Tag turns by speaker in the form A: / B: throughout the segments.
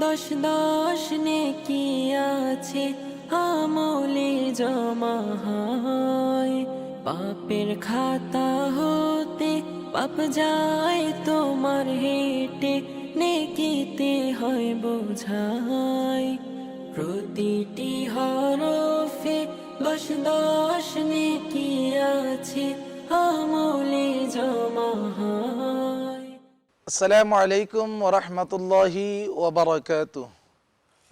A: দশ দশ নেকি আছে আমলে জমা হয়। পাপের খাতা হতে পাপ যায় তোমার হেঁটে, নেকিতে হয় বোঝাই। প্রতিটি হরফে দশ দশ নেকি
B: السلام عليكم ورحمة الله وبركاته.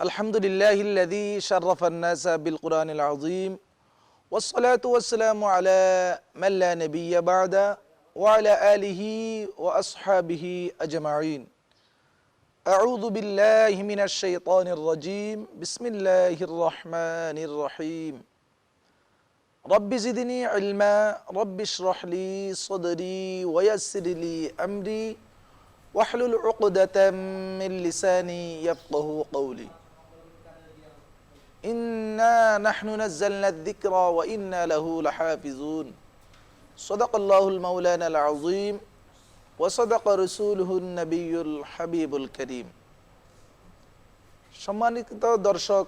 B: الحمد لله الذي شرف الناس بالقرآن العظيم والصلاة والسلام على من لا نبي بعد وعلى آله وأصحابه أجمعين. أعوذ بالله من الشيطان الرجيم. بسم الله الرحمن الرحيم. رب زدني علما رب اشرح لي صدري ويسر لي أمري ওয়াহলুল উকদাতাম মিন লিসানি ইয়াফকাহু কওলি ইন্না নাহনু নাযালনা যিকরা ওয়া ইন্না লাহু লাহাফিজুন সাদাকাল্লাহুল মাওলানাল আযীম ওয়া সাদাকা রাসূলুহুন নাবিয়্যুল হাবিবুল সম্মানিত দর্শক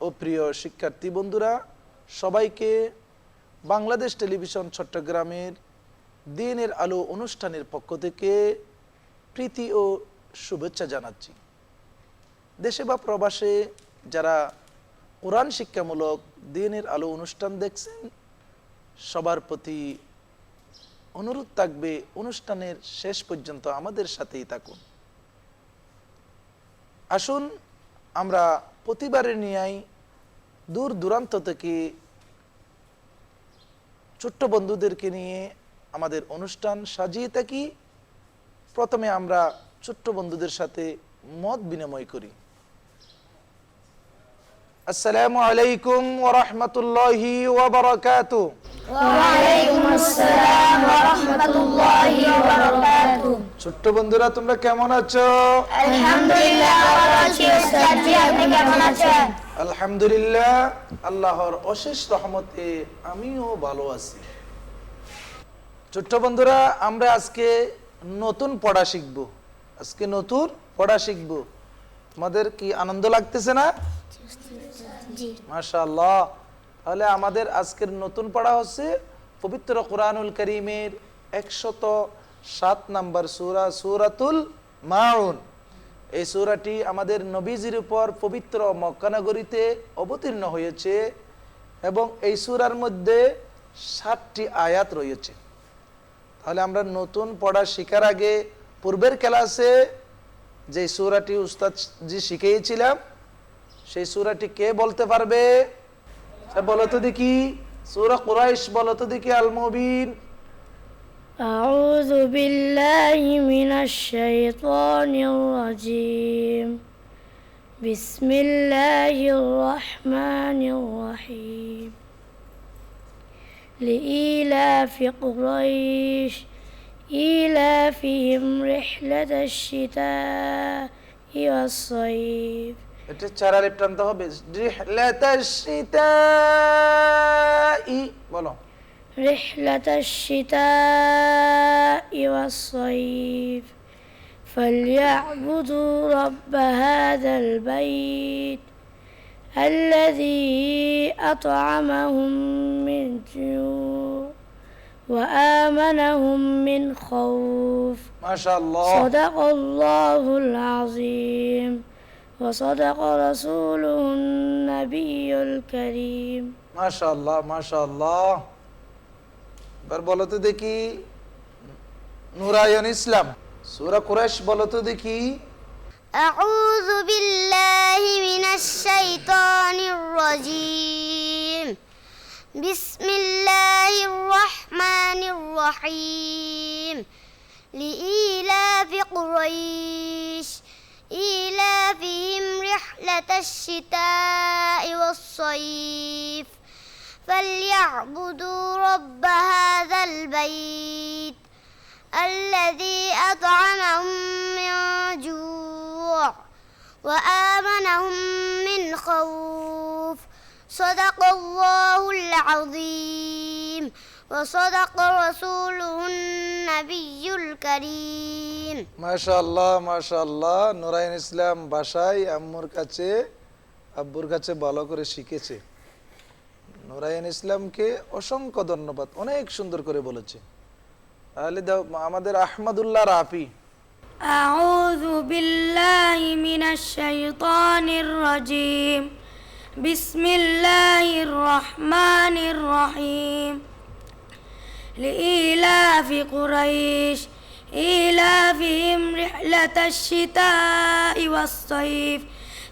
B: ও প্রিয় শিক্ষার্থী বন্ধুরা, সবাইকে বাংলাদেশ টেলিভিশন চট্টগ্রামের দিনের আলো অনুষ্ঠানের পক্ষ থেকে প্রীতি ও শুভেচ্ছা জানাচ্ছি। দেশে বা প্রবাসে যারা কোরআন শিক্ষামূলক দিনের আলো অনুষ্ঠান দেখছেন, সবার প্রতি অনুরোধ থাকবে অনুষ্ঠানের শেষ পর্যন্ত আমাদের সাথেই থাকুন। আসুন, আমরা প্রতিবারের নিয়াই দূর দূরান্ত থেকে ছোট্ট বন্ধুদেরকে নিয়ে আমাদের অনুষ্ঠান সাজিয়ে থাকি। প্রথমে আমরা ছোট্ট বন্ধুদের সাথে মত বিনিময় করি। আসসালামু আলাইকুম ওয়া রাহমাতুল্লাহি ওয়া বারাকাতুহু ছোট্ট বন্ধুরা তোমরা কেমন আছো?
C: আলহামদুলিল্লাহ
B: আল্লাহর অশেষ রহমতে আমিও ভালো আছি। ছোট্ট বন্ধুরা আমরা আজকে নতুন পড়া শিখব। আজকে নতুন পড়া শিখব। আমাদের কি আনন্দ লাগতেছে না?
C: জি।
B: তাহলে আমাদের আজকের নতুন পড়া হচ্ছে পবিত্র কোরআনুল করিমের একশত সাত নাম্বার সুরা সুরাতুল মাউন। এই সুরাটি আমাদের নবীজির উপর পবিত্র মক্কানগরীতে অবতীর্ণ হয়েছে এবং এই সুরার মধ্যে সাতটি আয়াত রয়েছে। তাহলে আমরা নতুন পড়া শেখার আগে পূর্বের ক্লাসে যে সুরাটি উস্তাদ জি শিখিয়েছিলাম সেই সুরাটি কে বলতে পারবে আচ্ছা, বলো তো দেখি সুরা কুরাইশ বলো তো দেখি আল মুবিন
D: أعوذ بالله من الشيطان الرجيم بسم الله الرحمن الرحيم لإيلاف قريش إيلافهم رحلة الشتاء والصيف
B: এটা চারা লেপ টানতে হবে রিহলাতাশ শীতাই বলো
D: رحلة الشتاء والصيف فليعبدوا رب هذا البيت الذي أطعمهم من جوع وآمنهم من خوف
B: মাশাআল্লাহ
D: صدق الله العظيم وصدق رسوله النبي الكريم
B: মাশাআল্লাহ মাশাআল্লাহ এবার বলো তো দেখি নুরায়ন ইসলাম সূরা কুরাইশ বলো তো দেখি
C: أعوذ بالله من الشيطان الرجيم. بسم الله الرحمن الرحيم. لإيلاف قريش إيلافهم رحلة الشتاء والصيف. فليعبدوا رب هذا البيت الذي أطعمهم من جوع. وآمنهم من خوف صدق الله العظيم وصدق رسوله النبي الكريم
B: মাশাআল্লাহ মাশাআল্লাহ নুরাইন ইসলাম বাসায় আম্মুর কাছে আব্বুর কাছে ভালো করে শিখেছে নুরাইন ইসলামকে অসংখ্য ধন্যবাদ অনেক সুন্দর করে বলেছে তাহলে দাও আমাদের আহমদুল্লাহ রাফি
E: أعوذ بالله من الشيطان الرجيم. بسم الله الرحمن الرحيم. لإيلاف قريش إيلافهم رحلة الشتاء والصيف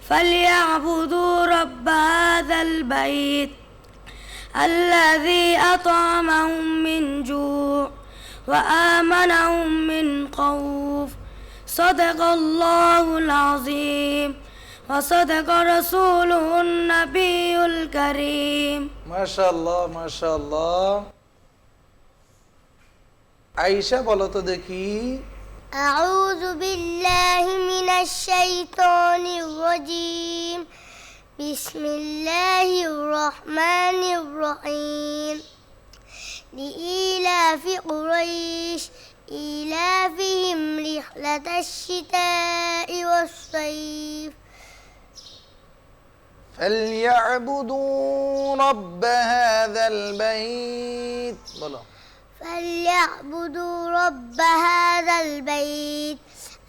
E: فليعبدوا رب هذا البيت الذي أطعمهم من جوع وآمنهم من خوف. صدق الله العظيم وصدق رسوله النبي الكريم
B: মাশাআল্লাহ মাশাআল্লাহ আয়েশা বলো তো দেখি
C: أعوذ بالله من الشيطان الرجيم بسم الله الرحمن الرحيم لإيلاف قريش إيلافهم رحلة الشتاء والصيف.
B: فليعبدوا رب هذا البيت.
C: فليعبدوا رب هذا البيت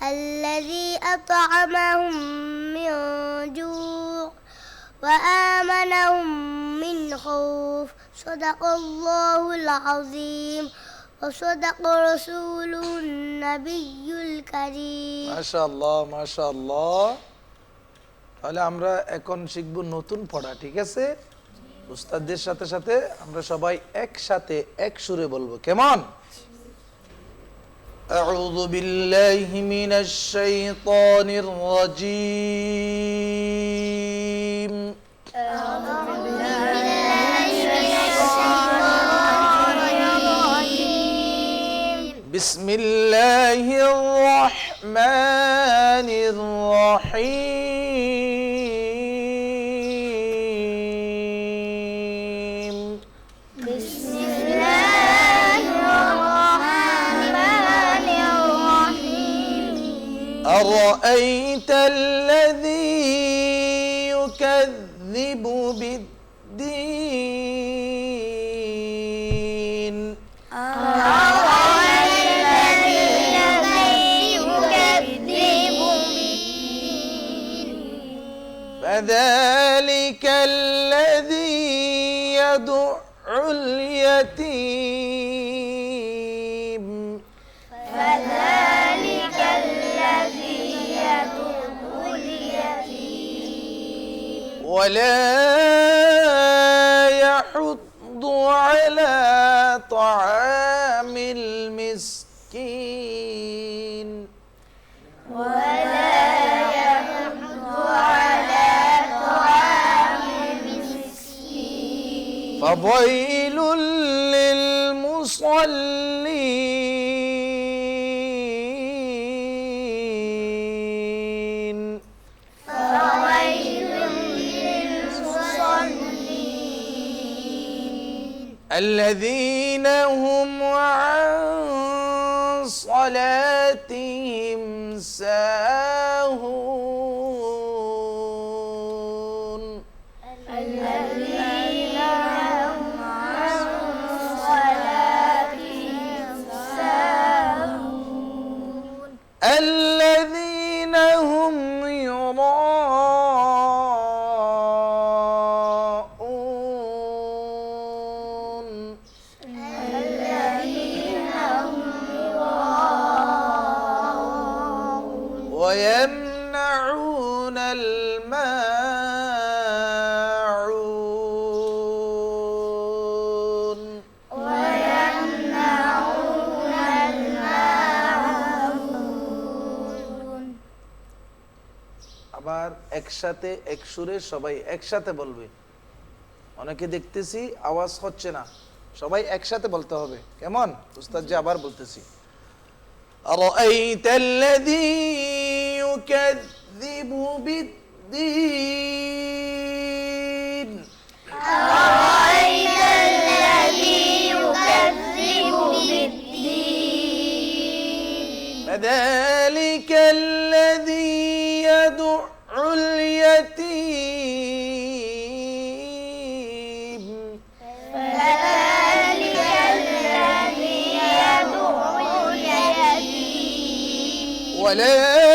C: الذي أطعمهم من جوع وآمنهم من خوف. صدق الله العظيم. وصدق رسوله النبي الكريم
B: মাশাআল্লাহ মাশাআল্লাহ তাহলে আমরা এখন শিখব নতুন পড়া ঠিক আছে উস্তাদদের সাথে সাথে আমরা সবাই একসাথে এক সুরে বলবো কেমন أعوذ بالله من الشيطان الرجيم بسم الله الرحمن الرحيم. بسم الله الرحمن الرحيم. أرأيت فذلك الذي يدع اليتيم. ولا يحض على طعام فويل للمصلين الذين هم একসাথে এক সুরে সবাই একসাথে বলবে অনেকে দেখতেছি আওয়াজ হচ্ছে না সবাই একসাথে বলতে হবে কেমন উস্তাদ জি আবার বলতেছি أرأيت الذي يكذب بالدين
C: أرأيت الذي يكذب بالدين
B: فذلك الذي
E: አለ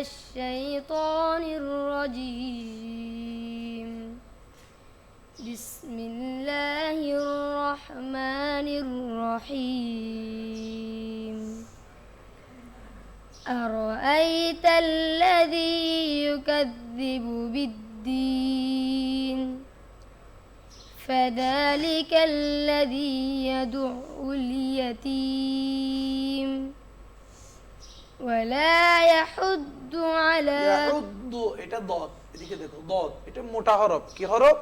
E: الشيطان الرجيم. بسم الله الرحمن الرحيم. أرأيت الذي يكذب بالدين؟ فذلك الذي يدع اليتيم. ولا يحض على
B: ইয়াহুদ্দু এটা দদ এদিকে দেখো দদ এটা মোটা হরফ কি হরফ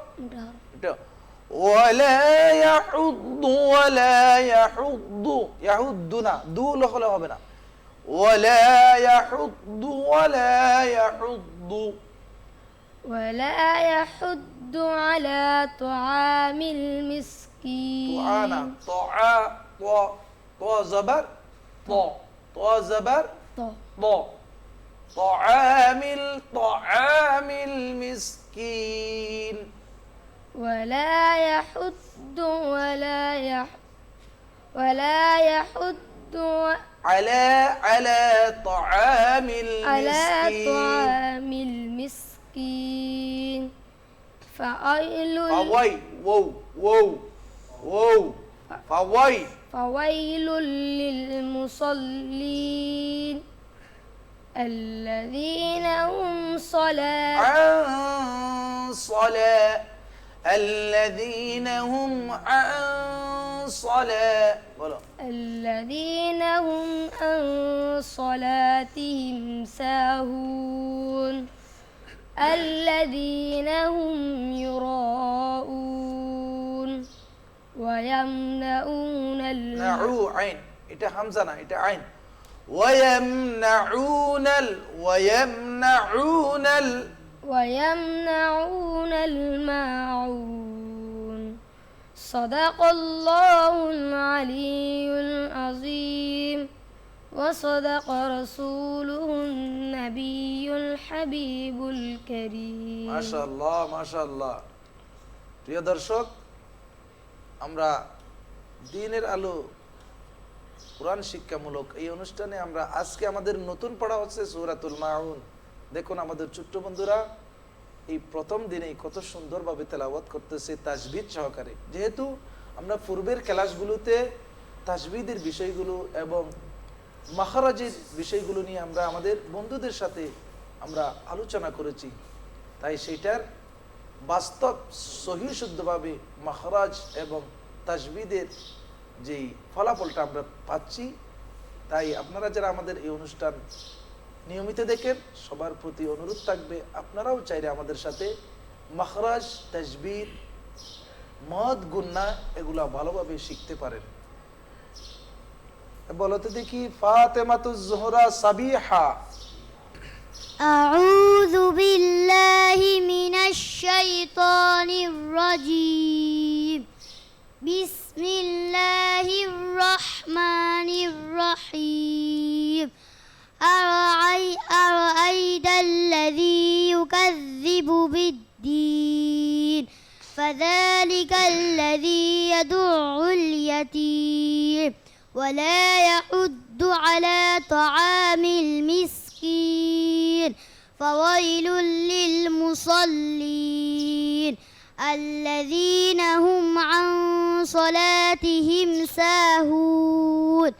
B: এটা ওয়ালা ইয়াহুদ্দু ওয়ালা ইয়াহুদ্দু ইয়াহুদ্দু না দু হলে হবে না ওয়ালা ইয়াহুদ্দু ওয়ালা ইয়াহুদ্দু
E: ولا يحض على طعام المسكين
B: طعانا طعا طا طا زبر طا طا زبر
E: طا.
B: طا طعام طعام المسكين.
E: ولا يحض ولا يح ولا يحض
B: على على طعام
E: على
B: المسكين.
E: طعام المسكين. فويل
B: فوي وو وو وو. فوي.
E: فويل للمصلين. الذين هم صلاة
B: عن صلاة الذين هم عن صلاة بولو
E: الذين هم عن صلاتهم ساهون الذين هم يراءون ويمنعون ال
B: نعو عين এটা হামজা না এটা আইন ويمنعون ال ويمنعون ال
E: ويمنعون الماعون صدق الله العلي العظيم وصدق رسوله النبي الحبيب الكريم
B: মাশাআল্লাহ মাশাআল্লাহ প্রিয় দর্শক আমরা দিনের আলো কোরআন শিক্ষামূলক এই অনুষ্ঠানে আমরা আজকে আমাদের নতুন পড়া হচ্ছে সূরাতুল মাউন। দেখুন আমাদের ছোট্ট বন্ধুরা, এই প্রথম দিনেই কত সুন্দরভাবে তেলাওয়াত করতেছে তাজবিদ সহকারে। যেহেতু আমরা পূর্বের ক্লাসগুলোতে তাজবিদের বিষয়গুলো এবং মাখারাজের বিষয়গুলো নিয়ে আমরা আমাদের বন্ধুদের সাথে আমরা আলোচনা করেছি, তাই সেটার বাস্তব সহি শুদ্ধভাবে মাখরাজ এবং তাজবিদের যেই ফলাফলটা আমরা পাচ্ছি তাই আপনারা যারা আমাদের এই অনুষ্ঠান নিয়মিত দেখেন সবার প্রতি অনুরোধ থাকবে আপনারাও চাইলে আমাদের সাথে মাখরাজ তাজবিদ মদ গুন্না এগুলা ভালোভাবে শিখতে পারেন বলতে দেখি ফাতেমাতুজ জোহরা সাবিহা
C: أعوذ بالله من الشيطان الرجيم بسم الله الرحمن الرحيم أرأي أرأيت الذي يكذب بالدين فذلك الذي يدع اليتيم ولا يحد على طعام المسكين فويل للمصلين الذين هم عن صلاتهم ساهون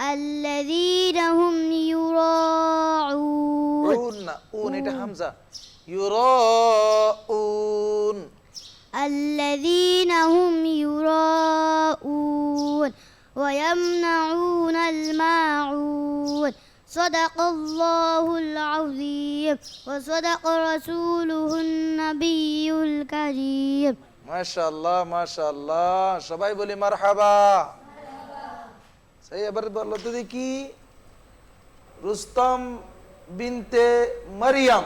C: الذين هم يراعون
B: উন না উন এটা হামজা ইউরাউন
C: الذين هم يراءون ويمنعون الماعون صدق الله العظيم وصدق رسوله النبي الكريم
B: মাশাআল্লাহ মাশাআল্লাহ সবাই বলি মারহাবা সেই এবার বলো তো দেখি রুস্তম বিনতে মারিয়াম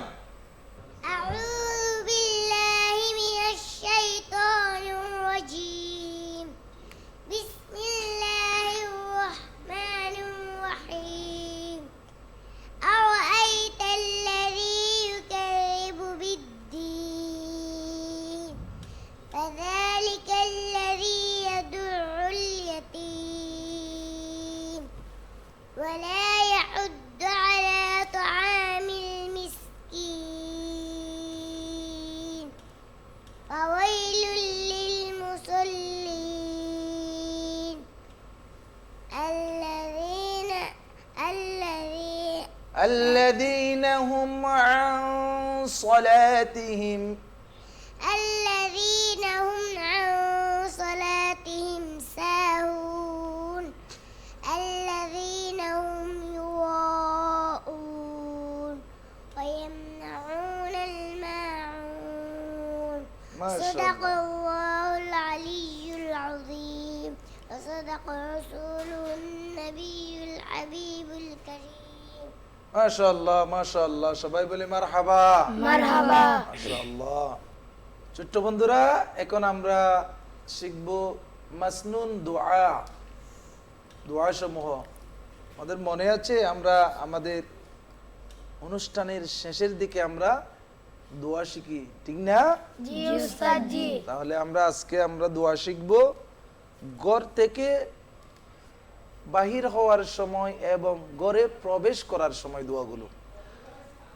C: الذين
B: هم عن صلاتهم.
C: الذين هم عن صلاتهم ساهون. الذين هم يراءون. ويمنعون الماعون. صدق.
B: الله
C: العلي العظيم. وصدق رسوله النبي الحبيب الكريم.
B: মাশাআল্লাহ মাশাআল্লাহ। সবাই বলি মারহাবা।
C: মারহাবা।
B: মাশাআল্লাহ। বন্ধুরা এখন আমরা শিখব মাসনুন দোয়া। সমূহ আমাদের মনে আছে আমরা আমাদের অনুষ্ঠানের শেষের দিকে আমরা দোয়া শিখি। ঠিক না? তাহলে আমরা আজকে আমরা দোয়া শিখব ঘর থেকে বাহির হওয়ার সময় এবং ঘরে প্রবেশ করার সময় দোয়াগুলো।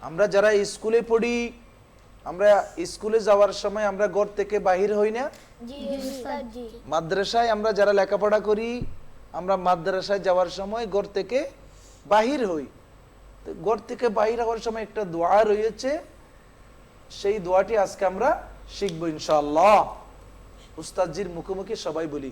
B: আমরা যারা স্কুলে পড়ি আমরা স্কুলে যাওয়ার সময় আমরা ঘর থেকে বাহির হই না? মাদ্রাসায় আমরা যারা লেখাপড়া করি আমরা মাদ্রাসায় যাওয়ার সময় ঘর থেকে বাহির হই। ঘর থেকে বাহির হওয়ার সময় একটা দোয়া রয়েছে। সেই দোয়াটি আজকে আমরা শিখব ইনশাল্লাহ উস্তাদজির মুখোমুখি সবাই বলি।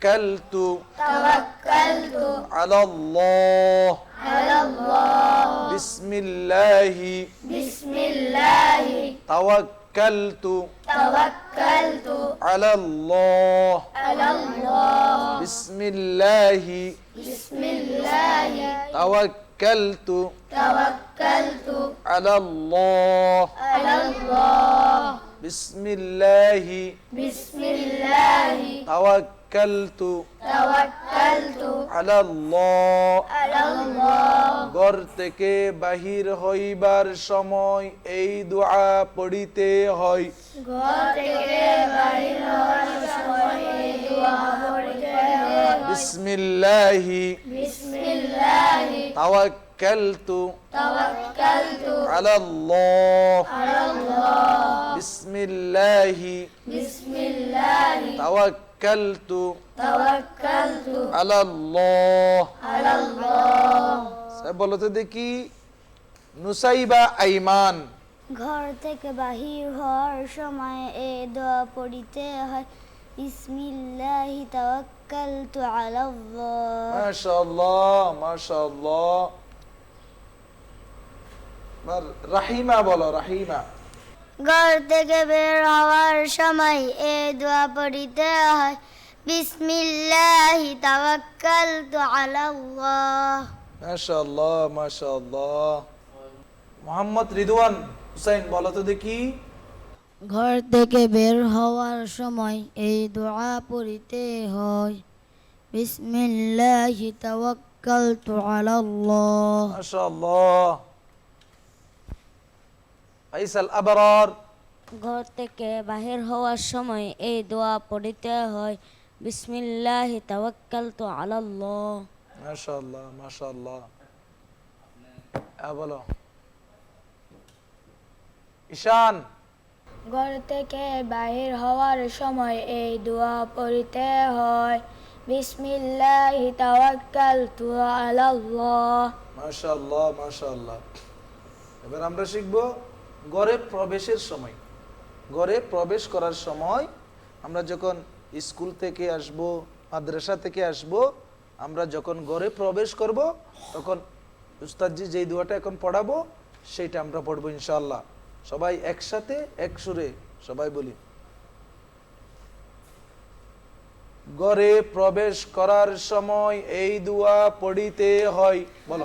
B: توكلت توكلت على الله على الله. بسم الله بسم الله. توكلت توكلت على الله على الله. بسم الله بسم الله. توكلت توكلت على الله على الله. بسم الله بسم الله. توكلت বিসমিল্লাহি তাওয়াক্কালতু। তাওয়াক্কালতু।
F: তাওয়াক্কালতু
B: আলাল্লাহ।
F: আলাল্লাহ।
B: ঘর থেকে বাহির হইবার সময় এই দোয়া পড়িতে হয়।
F: ঘর থেকে বাহির হওয়ার সময় এই দোয়া পড়তে হয়।
B: বিসমিল্লাহি।
F: বিসমিল্লাহি।
B: তাওয়াক্কালতু।
F: তাওয়াক্কালতু।
B: আলাল্লাহ।
F: আলাল্লাহ।
B: বিসমিল্লাহি। তাওয়াক্কালতু আলাল্লাহ
F: আলাল্লাহ
B: সব বলো তো দেখি নুসাইবা আইমান।
C: ঘর থেকে বাহির হওয়ার সময় এ দোয়া পড়িতে হয়। বিসমিল্লাহি তাওয়াক্কালতু আলাল্লাহ
B: মাশাআল্লাহ মাশাআল্লাহ। এবার রাহিমা বলো রাহিমা।
C: ঘর থেকে বের হওয়ার সময় এ দোয়া পড়িতে হয়। বিসমিল্লাহি তাওয়াক্কালতু আলাল্লাহ।
B: মাশাআল্লাহ মাশাআল্লাহ। মোহাম্মদ রিদওয়ান হুসাইন বলো তো দেখি।
G: ঘর থেকে বের হওয়ার সময় এই দোয়া পড়িতে হয়। বিসমিল্লাহি তাওয়াক্কালতু আলাল্লাহ।
B: মাশাআল্লাহ। ফাইসাল আবরার।
G: ঘর থেকে বাহির হওয়ার সময় এই দোয়া পড়িতে হয় বিসমিল্লাহি তাওয়াক্কালতু আলাল্লাহ।
B: মাশাআল্লাহ মাশাআল্লাহ। হ্যাঁ বলো। ঈশান।
E: ঘর থেকে বাহির হওয়ার সময় এই দোয়া পড়িতে হয় বিসমিল্লাহি তাওয়াক্কালতু আলাল্লাহ।
B: মাশাআল্লাহ মাশাআল্লাহ। এবার আমরা শিখব। ঘরে প্রবেশের সময়। ঘরে প্রবেশ করার সময় আমরা যখন স্কুল থেকে আসব, মাদ্রাসা থেকে আসব, আমরা যখন ঘরে প্রবেশ করব, তখন উস্তাদজি যেই দোয়াটা এখন পড়াবো, সেইটা আমরা পড়ব ইনশাল্লাহ সবাই একসাথে, এক সুরে সবাই বলি। ঘরে প্রবেশ করার সময় এই দোয়া পড়িতে হয়। বলো।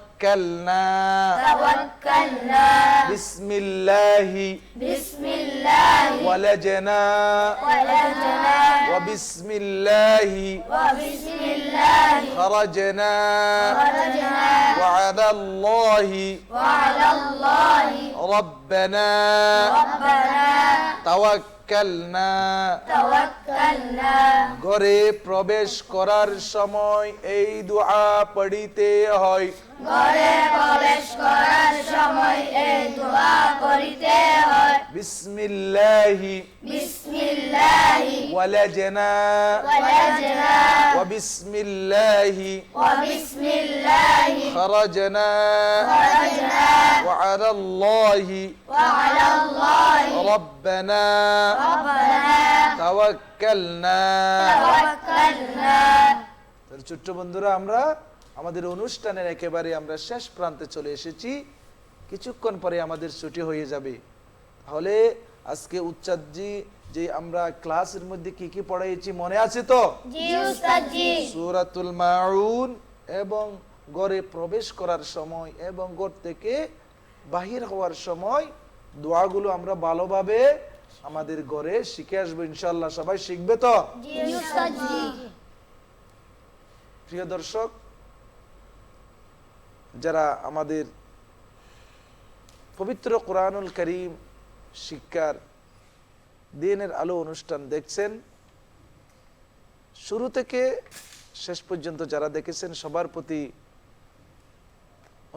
F: توكلنا
B: بسم الله
F: بسم الله
B: ولجنا
F: ولجنا
B: وبسم الله
F: وبسم الله
B: خرجنا
F: خرجنا
B: وعلى الله
F: وعلى الله
B: ربنا
F: ربنا
B: توكلنا
F: توكلنا
B: ঘরে প্রবেশ করার সময় এই দোয়া পড়িতে হয়
F: ঘরে প্রবেশ করার সময় এই দোয়া করিতে হয়।
B: বিসমিল্লাহি
F: বিসমিল্লাহি
B: ওয়ালাজনা
F: ওয়ালাজনা
B: ওয়াবিসমিল্লাহি
F: ওয়াবিসমিল্লাহি
B: খরাজনা খরাজনা বন্ধুরা আমরা আমাদের অনুষ্ঠানের একেবারে আমরা শেষ প্রান্তে চলে এসেছি। কিছুক্ষণ পরে আমাদের ছুটি হয়ে যাবে। তাহলে আজকে উচ্চাদজি যে আমরা ক্লাসের মধ্যে কি কি পড়াইছি মনে আছে তো? সুরাতুল মাউন এবং ঘরে প্রবেশ করার সময় এবং ঘর থেকে বাহির হওয়ার সময় দোয়াগুলো আমরা ভালোভাবে আমাদের ঘরে শিখে আসব ইনশাল্লাহ সবাই শিখবে তো? প্রিয় দর্শক যারা আমাদের পবিত্র কোরআনুল করিম শিক্ষার দিনের আলো অনুষ্ঠান দেখছেন, শুরু থেকে শেষ পর্যন্ত যারা দেখেছেন, সবার প্রতি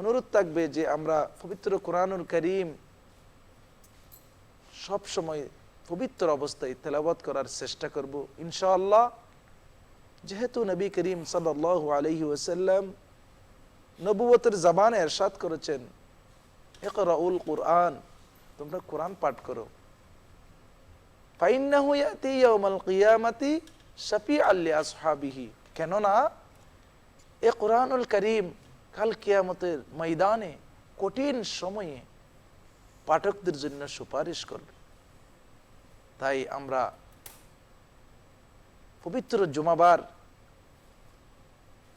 B: অনুরোধ থাকবে যে আমরা পবিত্র কোরআনুল করিম সব সময় পবিত্র অবস্থায় তেলাবত করার চেষ্টা করব। ইনশাআল্লাহ, যেহেতু নবী করিম সাল্লাহ আলহি ওসাল্লাম নবুয়তের জাবানে এরশাদ করেছেন, ইকরাউল কোরআন তোমরা কোরআন পাঠ করো। ফাইন্নাহু ইয়াতি ইয়াউমাল কেননা, এ কোরআনুল করিম কাল কিয়ামতের ময়দানে কঠিন সময়ে পাঠকদের জন্য সুপারিশ করবে। তাই আমরা পবিত্র জুমাবার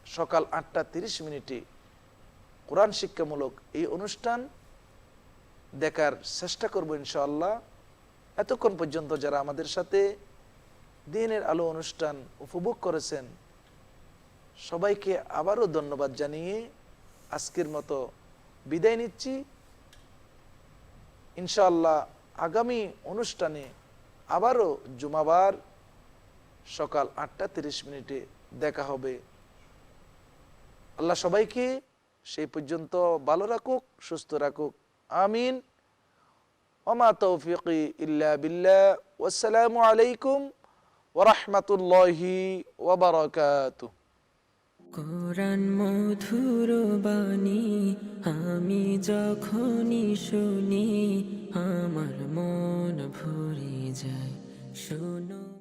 B: সকাল আটটা তিরিশ মিনিটে কোরআন শিক্ষামূলক এই অনুষ্ঠান দেখার চেষ্টা করব ইনশাআল্লাহ। এতক্ষণ পর্যন্ত যারা আমাদের সাথে দিনের আলো অনুষ্ঠান উপভোগ করেছেন, সবাইকে আবারও ধন্যবাদ জানিয়ে আজকের মতো বিদায় নিচ্ছি। ইনশাআল্লাহ আগামী অনুষ্ঠানে আবারও জুমাবার সকাল আটটা তিরিশ মিনিটে দেখা হবে। আল্লাহ সবাইকে সেই পর্যন্ত ভালো রাখুক, সুস্থ রাখুক। আমিন। ওমা তৌফিকি ইল্লা বিল্লাহ। ওয়াসসালামু আলাইকুম ওরহমতুল্লাহি ওবরাকাতুহ
A: কোরআন মধুর বাণী, আমি যখনই শুনি, আমার মন ভরে যায়। শোনো।